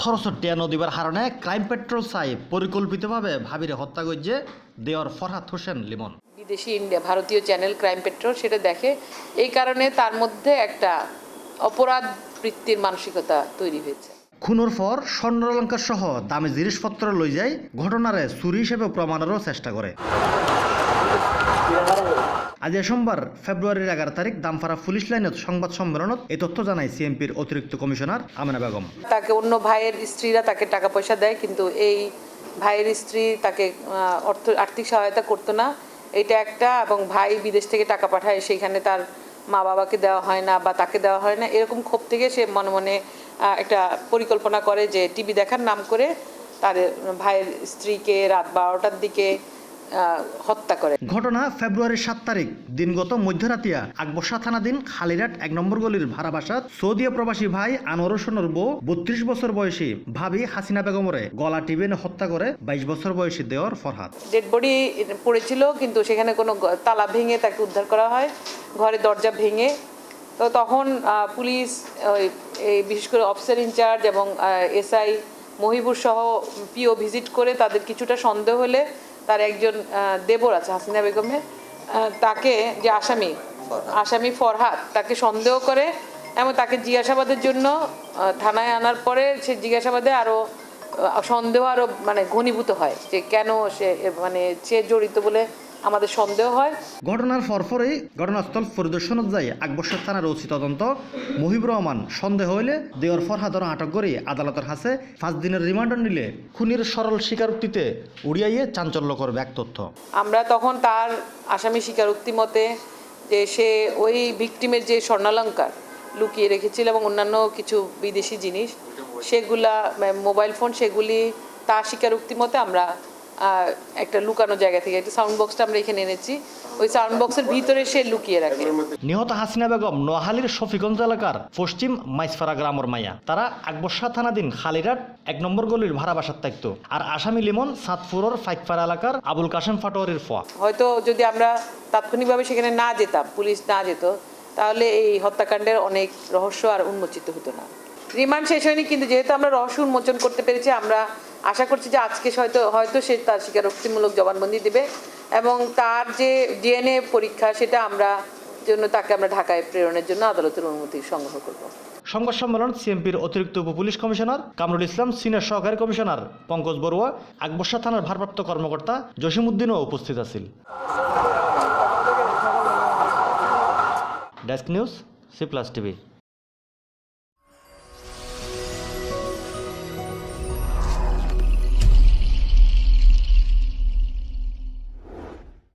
থরসটিয়া নদীবার হারণে crime petrol চাই পরিকল্পিতভাবে ভাবিরে হত্যা করছে দেওয়ার ফরহাদ হোসেন লিমন। বিদেশি ইন্ডিয়া ভারতীয় চ্যানেল ক্রাইম পেট্রোল সেটা দেখে এই কারণে তার মধ্যে একটা অপরাধ বৃত্তির মানসিকতা তৈরি হয়েছে। খুনোর পর স্বর্ণলঙ্কার সহ দামি জিনিসপত্র লই যায় ঘটনারে চুরি হিসেবে প্রমাণেরও চেষ্টা করে। আজ সোমবার, ফেব্রুয়ারির এগারো তারিখ দামফারা পুলিশ লাইনত সংবাদ সম্মেলনত এই তথ্য জানায় সিএমপির অতিরিক্ত কমিশনার আমেনা বেগম। তাকে অন্য ভাইয়ের স্ত্রীরা তাকে টাকা পয়সা দেয়, কিন্তু এই ভাইয়ের স্ত্রী তাকে অর্থ, আর্থিক সহায়তা করতো না। এটা একটা, এবং ভাই বিদেশ থেকে টাকা পাঠায়, সেইখানে তার মা বাবাকে দেওয়া হয় না বা তাকে দেওয়া হয় না। এরকম ক্ষোভ থেকে সে মনে মনে একটা পরিকল্পনা করে যে টিভি দেখার নাম করে তার ভাইয়ের স্ত্রীকে রাত বারোটার দিকে হত্যা করে। ঘটনা ফেব্রুয়ারির সাত তারিখ দিনগত মধ্যরাতিয়া আকবসা থানাধীন খালিরাট এক নম্বর গলির ভাড়া বাসাত সৌদিয়া প্রবাসী ভাই আনোয়ার হোসেনের বউ বত্রিশ বছর বয়সী ভাবি হাসিনা বেগমরে গলা টিবেনে হত্যা করে বাইশ বছর বয়সী দেওয়ার ফরহাদ। ডেড বডি পড়েছিল কিন্তু সেখানে কোনো তালা ভেঙে তাকে উদ্ধার করা হয় ঘরের দরজা ভেঙে। তো তখন পুলিশ এই বিশেষ করে অফিসার ইনচার্জ এবং এসআই মহিবুর সহ পিও ভিজিট করে তাদের কিছুটা সন্দেহ হলে তার একজন দেবর আছে, হাসিনা বেগমের তাকে যে আসামি আসামি ফরহাদ, তাকে সন্দেহ করে এবং তাকে জিজ্ঞাসাবাদের জন্য থানায় আনার পরে সে জিজ্ঞাসাবাদে আরও সন্দেহ আরও মানে ঘনীভূত হয় যে কেন সে মানে সে জড়িত বলে আমাদের সন্দেহ হয়। ঘটনার পরপরই ঘটনাস্থল পরিদর্শনত যাই আকবসর থানার ওসি তদন্ত। মহিবুর রহমান সন্দেহ হইলে দেওয়ার ফরহাদর আটক করে আদালতের হাতে পাঁচ দিনের রিমান্ডার নিলে খুনির সরল স্বীকারোক্তিতে উড়িয়াইয়ে চাঞ্চল্যকর ব্যাক তথ্য। আমরা তখন তার আসামি স্বীকারোক্তি মতে যে সে ওই ভিকটিমের যে স্বর্ণালঙ্কার লুকিয়ে রেখেছিল এবং অন্যান্য কিছু বিদেশি জিনিস সেগুলা মোবাইল ফোন সেগুলি তার স্বীকারোক্তি মতে আমরা একটা লুকানো জায়গা থেকে একটা সাউন্ড বক্সটা আমরা এখানে এনেছি। ওই সাউন্ড বক্সের ভিতরে সে লুকিয়ে রাখে। নিহত হাসিনা বেগম নোয়াহালীর শফিগঞ্জ এলাকার পশ্চিম মাইসফারা গ্রামের মাইয়া। তারা আকবসা থানাধীন খালিরাট এক নম্বর গলির ভাড়া বাসার থাকতো আর আসামি লিমন সাতপুরের ফাইকপাড়া এলাকার আবুল কাশেম ফাটোয়ারির ফোয়া। হয়তো যদি আমরা তাৎক্ষণিকভাবে সেখানে না যেতাম পুলিশ না যেত তাহলে এই হত্যাকাণ্ডের অনেক রহস্য আর উন্মোচিত হতো না। রিমান্ড শেষ হয়নি কিন্তু যেহেতু আমরা রহস্য উন্মোচন করতে পেরেছি আমরা আশা করছি যে আজকে হয়তো হয়তো সে তার স্বীকারোক্তিমূলক জবানবন্দি দেবে এবং তার যে ডিএনএ পরীক্ষা সেটা আমরা জন্য তাকে আমরা ঢাকায় প্রেরণের জন্য আদালতের অনুমতি সংগ্রহ করব। সংবাদ সম্মেলন সিএমপির অতিরিক্ত উপ police commissioner Kamrul Islam, senior সহকারী কমিশনার পঙ্কজ বড়ুয়া আকবসা থানার ভারপ্রাপ্ত কর্মকর্তা জসিমউদ্দিনও উপস্থিত আছেন desk news, C plus TV.